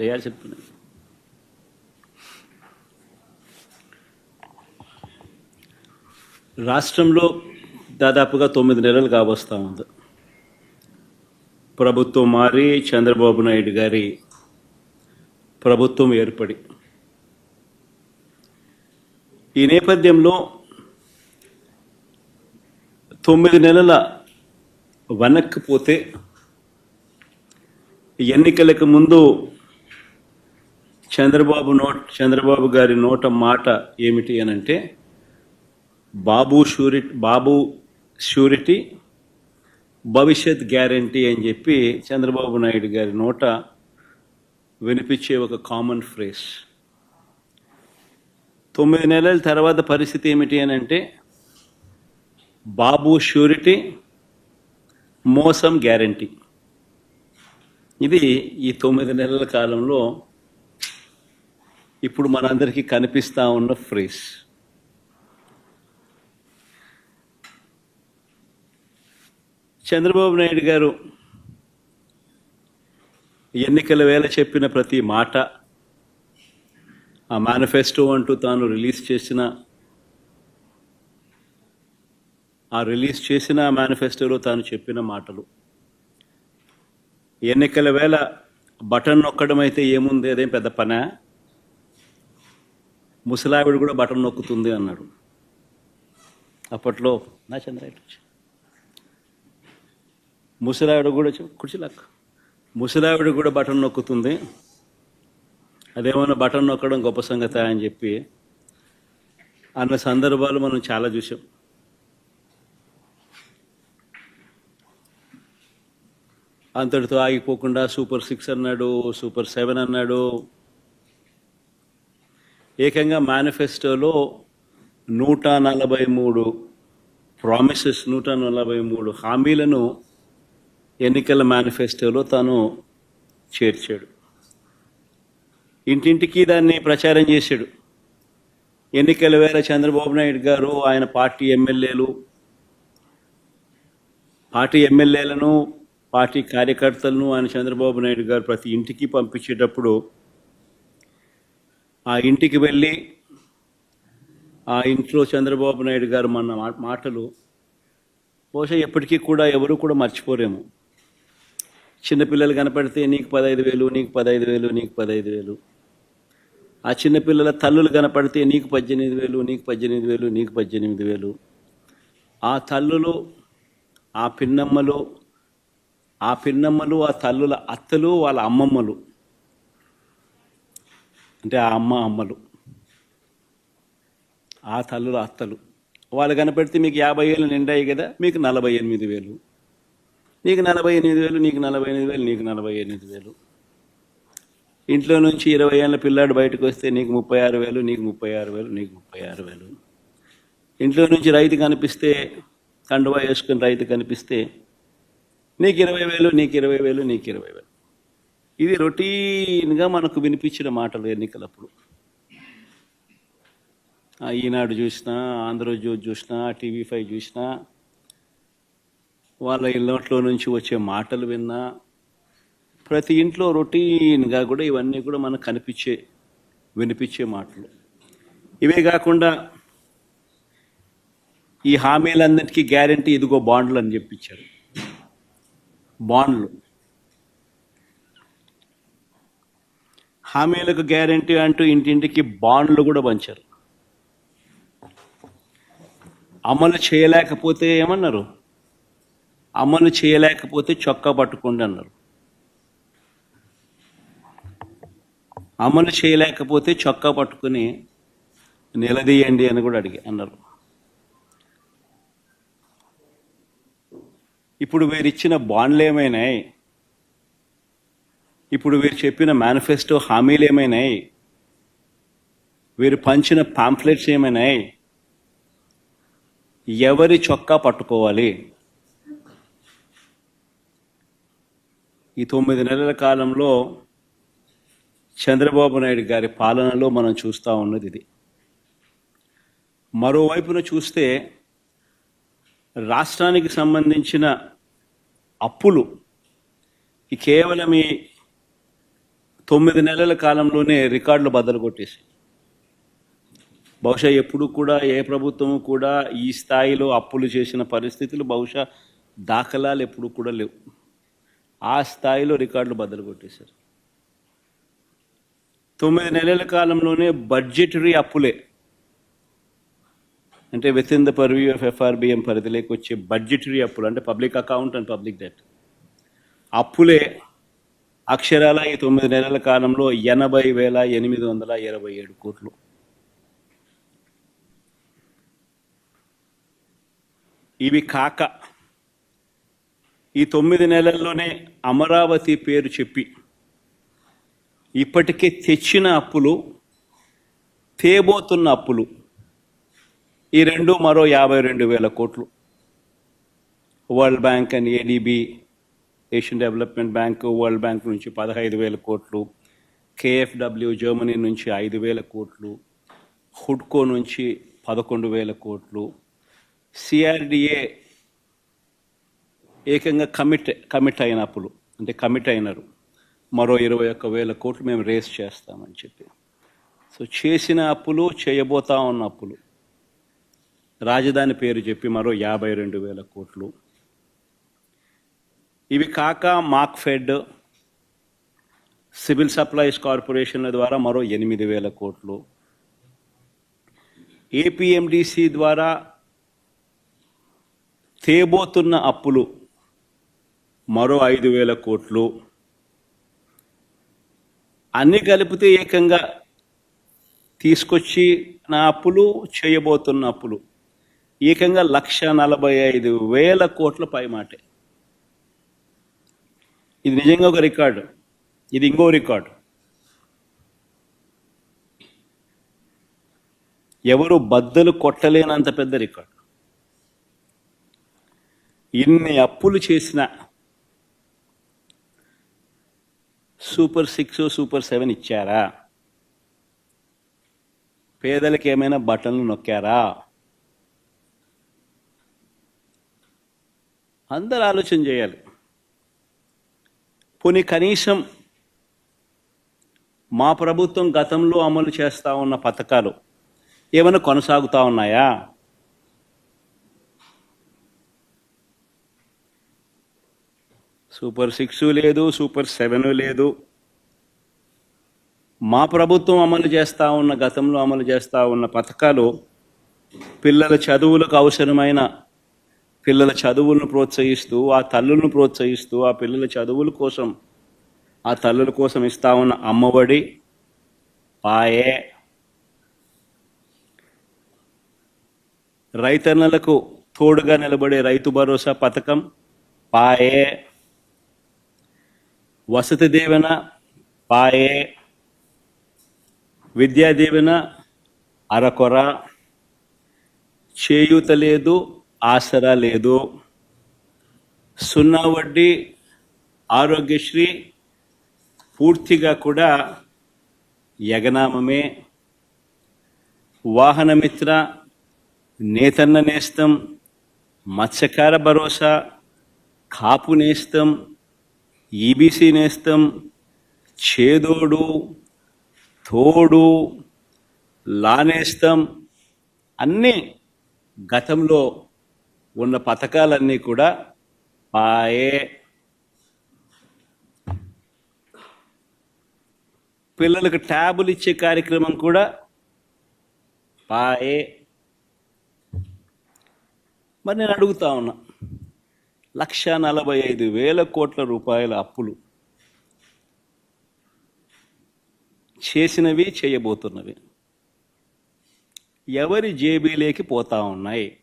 లేయాలి చెప్తున్నాను రాష్ట్రంలో దాదాపుగా తొమ్మిది నెలలు కావస్తా ఉంది. ప్రభుత్వం మారి చంద్రబాబు నాయుడు గారి ప్రభుత్వం ఏర్పడి. ఈ నేపథ్యంలో తొమ్మిది నెలల వెనక్కిపోతే ఎన్నికలకు ముందు చంద్రబాబు నోట్ చంద్రబాబు గారి నోట మాట ఏమిటి అని అంటే బాబు షూరిటీ బాబు షూరిటీ భవిష్యత్ గ్యారంటీ అని చెప్పి చంద్రబాబు నాయుడు గారి నోట వినిపించే ఒక కామన్ ఫ్రేస్ తొమ్మిది నెలల తర్వాత పరిస్థితి ఏమిటి అని అంటే బాబు షూరిటీ మోసం గ్యారంటీ. ఇది ఈ తొమ్మిది నెలల కాలంలో ఇప్పుడు మనందరికీ కనిపిస్తా ఉన్న ఫ్రేస్ చంద్రబాబు నాయుడు గారు ఎన్నికల వేళ చెప్పిన ప్రతి మాట ఆ మేనిఫెస్టో అంటూ తాను రిలీజ్ చేసిన ఆ రిలీజ్ చేసిన మేనిఫెస్టోలో తాను చెప్పిన మాటలు. ఎన్నికల వేళ బటన్ నొక్కడం అయితే ఏముంది? అదేం పెద్ద పనా? ముసలావిడ కూడా బటన్ నొక్కుతుంది అన్నాడు. అప్పట్లో నా చంద్రాయుడు ముసలావిడ కూడా కుర్చీలాక్ ముసలావిడ కూడా బటన్ నొక్కుతుంది. అదేమన్నా బటన్ నొక్కడం గొప్ప సంగతి అని చెప్పి అన్న సందర్భాలు మనం చాలా చూసాం అంతటితో ఆగిపోకుండా సూపర్ సిక్స్ అన్నాడు సూపర్ సెవెన్ అన్నాడు ఏకంగా మేనిఫెస్టోలో నూట నలభై మూడు ప్రామిసెస్ నూట నలభై మూడు హామీలను ఎన్నికల మేనిఫెస్టోలో తాను చేర్చాడు. ఇంటింటికి దాన్ని ప్రచారం చేశాడు. ఎన్నికల వేళ చంద్రబాబు నాయుడు గారు ఆయన పార్టీ ఎమ్మెల్యేలు పార్టీ ఎమ్మెల్యేలను పార్టీ కార్యకర్తలను ఆయన చంద్రబాబు నాయుడు గారు ప్రతి ఇంటికి పంపించేటప్పుడు ఆ ఇంటికి వెళ్ళి ఆ ఇంట్లో చంద్రబాబు నాయుడు గారు మన మా- మాటలు బహుశా ఎప్పటికీ కూడా ఎవరు కూడా మర్చిపోలేము చిన్నపిల్లలు కనపడితే నీకు పదహైదు వేలు నీకు పదహైదు వేలు నీకు పదహైదు వేలు. ఆ చిన్నపిల్లల తల్లులు కనపడితే నీకు పద్దెనిమిది వేలు నీకు పద్దెనిమిది వేలు నీకు పద్దెనిమిది వేలు. ఆ తల్లులు ఆ పిన్నమ్మలు ఆ పిన్నమ్మలు ఆ తల్లుల అత్తలు వాళ్ళ అమ్మమ్మలు. అంటే ఆ అమ్మ అమ్మలు. ఆ తల్లుల అత్తలు. వాళ్ళు కనపెడితే మీకు యాభై వేలు నిండాయి కదా మీకు నలభై ఎనిమిది వేలు. నీకు నలభై ఎనిమిది వేలు నీకు నలభై ఎనిమిది వేలు నీకు నలభై ఎనిమిది వేలు. ఇంట్లో నుంచి ఇరవై ఏళ్ళ పిల్లాడు బయటకు వస్తే నీకు ముప్పై ఆరు వేలు నీకు ముప్పై ఆరు వేలు నీకు ముప్పై ఆరు వేలు. ఇంట్లో నుంచి రైతు కనిపిస్తే కండువా వేసుకుని రైతు కనిపిస్తే నీకు ఇరవై వేలు నీకు ఇరవై వేలు నీకు ఇరవై వేలు. ఇది రొటీన్గా మనకు వినిపించిన మాటలు ఎన్నికలప్పుడు. ఈనాడు చూసినా ఆంధ్రజ్యోతి చూసినా టీవీ ఫైవ్ చూసినా వాళ్ళ ఇళ్ళట్లో నుంచి వచ్చే మాటలు విన్నా ప్రతి ఇంట్లో రొటీన్గా కూడా ఇవన్నీ కూడా మనకు కనిపించే వినిపించే మాటలు. ఇవే కాకుండా ఈ హామీలందరికీ గ్యారంటీ ఇదిగో బాండ్లు అని చెప్పించారు బాండ్లు. హామీలకు గ్యారంటీ అంటూ ఇంటింటికి బాండ్లు కూడా పంచారు. అమలు చేయలేకపోతే ఏమన్నారు? అమలు చేయలేకపోతే చొక్కా పట్టుకోండి అన్నారు. అమలు చేయలేకపోతే చొక్కా పట్టుకుని నిలదీయండి అని కూడా అడిగి అన్నారు. ఇప్పుడు వీరిచ్చిన బాండ్లు ఏమైనాయి ఇప్పుడు వీరు చెప్పిన మేనిఫెస్టో హామీలు ఏమైనాయి? వీరు పంచిన పాంఫ్లెట్స్ ఏమైనాయి? ఎవరి చొక్కా పట్టుకోవాలి? ఈ తొమ్మిది నెలల కాలంలో చంద్రబాబు నాయుడు గారి పాలనలో మనం చూస్తూ ఉన్నది ఇది. మరోవైపున చూస్తే రాష్ట్రానికి సంబంధించిన అప్పులు కేవలం ఈ తొమ్మిది నెలల కాలంలోనే రికార్డులు బద్దలు కొట్టేసి. బహుశా ఎప్పుడు కూడా ఏ ప్రభుత్వం కూడా ఈ స్థాయిలో అప్పులు చేసిన పరిస్థితులు బహుశా దాఖలాలు ఎప్పుడు కూడా లేవు. ఆ స్థాయిలో రికార్డులు బద్దలు కొట్టేశారు. తొమ్మిది నెలల కాలంలోనే బడ్జెటరీ అప్పులే. అంటే within the purview of FRBM పరిధిలోకి వచ్చే బడ్జెటరీ అప్పులు అంటే public account and public debt. అప్పులే అక్షరాల ఈ తొమ్మిది నెలల కాలంలో ఎనభై వేల ఎనిమిది వందల ఇరవై ఏడు కోట్లు. ఇవి కాక ఈ తొమ్మిది నెలల్లోనే అమరావతి పేరు చెప్పి ఇప్పటికే తెచ్చిన అప్పులు తేబోతున్న అప్పులు ఈ రెండు మరో యాభై రెండు వేల కోట్లు. World bank and ADB Asian development bank world bank నుంచి పదహైదు వేల కోట్లు కేఎఫ్డబ్ల్యూ జర్మనీ నుంచి ఐదు వేల కోట్లు హుడ్కో నుంచి పదకొండు వేల కోట్లు సిఆర్డిఏ ఏకంగా కమిట్ కమిట్ అయిన అప్పులు అంటే కమిట్ అయినారు మరో ఇరవై ఒక్క వేల కోట్లు మేము రేస్ చేస్తామని చెప్పి. సో చేసిన అప్పులు చేయబోతా ఉన్న అప్పులు. రాజధాని పేరు చెప్పి మరో యాభై రెండు వేల కోట్లు. ఇవి కాక మాక్ఫెడ్ సివిల్ సప్లైస్ కార్పొరేషన్ల ద్వారా మరో ఎనిమిది వేల కోట్లు. ఏపీఎండిసి ద్వారా తేబోతున్న అప్పులు మరో ఐదు వేల కోట్లు. అన్ని కలిపితే ఏకంగా తీసుకొచ్చి నా అప్పులు చేయబోతున్న అప్పులు. ఏకంగా లక్ష నలభై ఐదు వేల కోట్ల పైమాటే. ఇది నిజంగా ఒక రికార్డు. ఇది ఇంకో రికార్డు. ఎవరు బద్దలు కొట్టలేనంత పెద్ద రికార్డు. ఇన్ని అప్పులు చేసిన సూపర్ సిక్స్ సూపర్ సెవెన్ ఇచ్చారా? పేదలకు ఏమైనా బటన్లు నొక్కారా? అందరు ఆలోచన చేయాలి. కొన్ని కనీసం మా ప్రభుత్వం గతంలో అమలు చేస్తూ ఉన్న పథకాలు ఏమైనా కొనసాగుతా ఉన్నాయా? సూపర్ సిక్స్ లేదు సూపర్ సెవెన్ లేదు. మా ప్రభుత్వం అమలు చేస్తూ ఉన్న గతంలో అమలు చేస్తూ ఉన్న పథకాలు పిల్లల చదువులకు అవసరమైన పిల్లల చదువులను ప్రోత్సహిస్తూ ఆ తల్లులను ప్రోత్సహిస్తూ ఆ పిల్లల చదువుల కోసం ఆ తల్లుల కోసం ఇస్తా ఉన్న అమ్మఒడి పాయే. రైతన్నలకు తోడుగా నిలబడే రైతు భరోసా పథకం పాయే. వసతి దీవెన పాయే. విద్యా దీవెన అరకొర. చేయూత లేదు ఆసరా లేదు. సున్నా వడ్డీ ఆరోగ్యశ్రీ పూర్తిగా కూడా యగనామమే. వాహనమిత్ర నేతన్న నేస్తం మత్స్యకార భరోసా కాపు నేస్తం ఈబీసీ నేస్తం చేదోడు తోడు లానేస్తం అన్నీ గతంలో ఉన్న పథకాలన్నీ కూడా పాయే పిల్లలకు ట్యాబులు ఇచ్చే కార్యక్రమం కూడా పాయే మరి నేను అడుగుతా ఉన్నా లక్ష నలభై ఐదు వేల కోట్ల రూపాయల అప్పులు చేసినవి చేయబోతున్నవి. ఎవరి జేబీలేకి పోతా ఉన్నాయి?